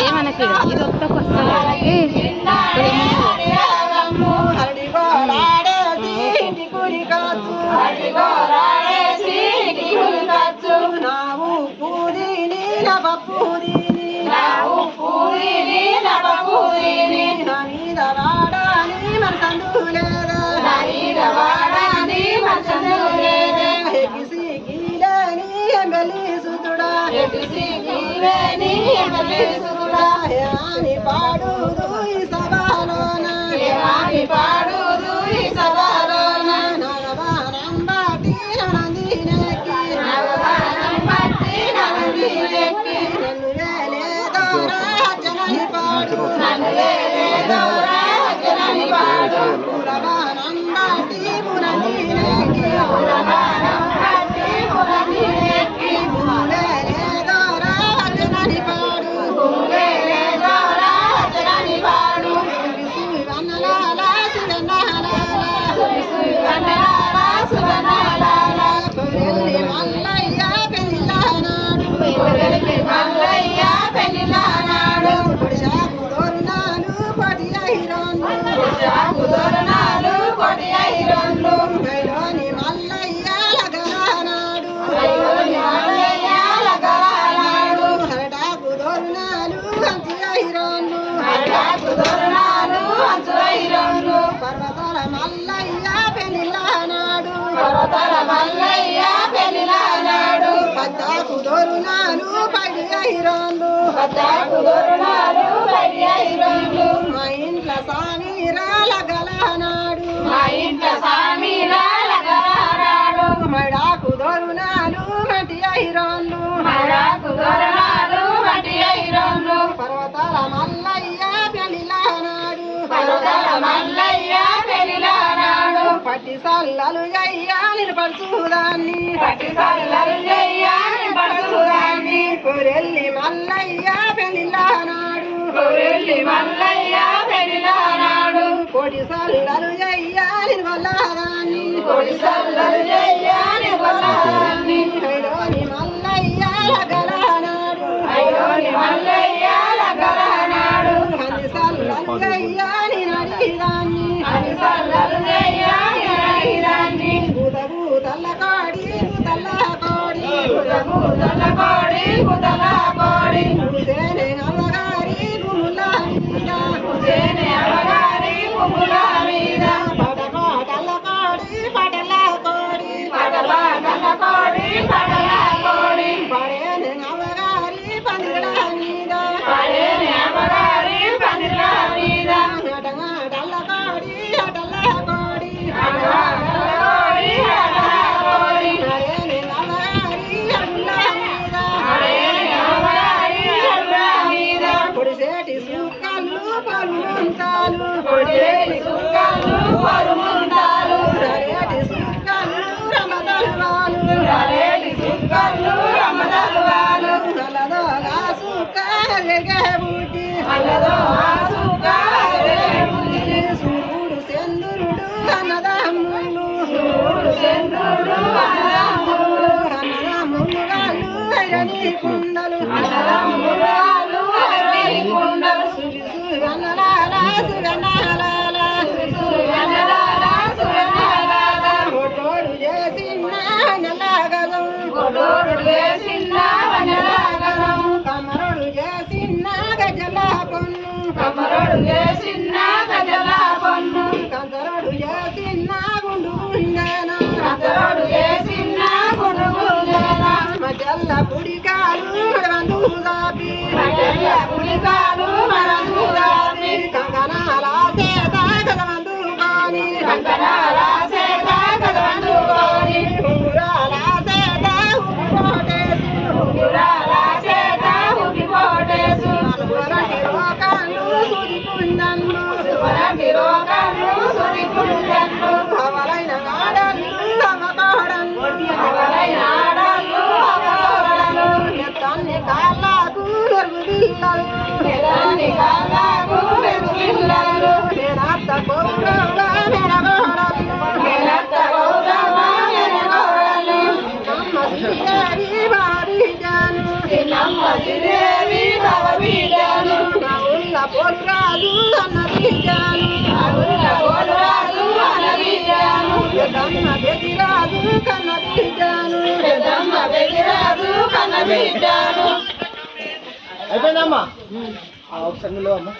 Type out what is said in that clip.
ఏమనకి ఇది ఒక్క కొత్త మగలేసుతుడా పాడుదు ఈ సభలోన పాడుదు ఈ సభలోన నరవారంబటి రణదినకి నరవారంబటి రణదినకి నన్ను రేలేదో రాజని పాడు కొరతల మల్లయ్య పెళ్ళిలానాడు పద్దాకు దొరుణాలు పడి అయిరాండు పద్దాకు దొరుణాలు పడి సల్లలు జయ్యా నిలబడుచుదాన్ని. పట్టి సల్లలు జయ్యా నిలబడుచుదాన్ని. కొరెల్లి మల్లయ్య పెళ్ళిలానాడు కొరెల్లి మల్లయ్య పెళ్ళిలానాడు కొడి సల్లలు జయ్యా నిలబల్లాదాన్ని కొడి సల్లలు జయ్యా Bye. సుంకాలు సుంకాలు పరుముండాలు రేటి సుంకాలు రమదల్వాలు విశాలు మరందు కంకణాల చేత కదమందు పోరాలు అనబీజాను పోరాలు అనబీజాను పెద్దమ్మ బెదిరాదు కనబీజాను పెద్దమ్మ బెదిరాదు కనబీజాను అయిపోయిందమ్మా? ఒకసారి నువ్వు అమ్మా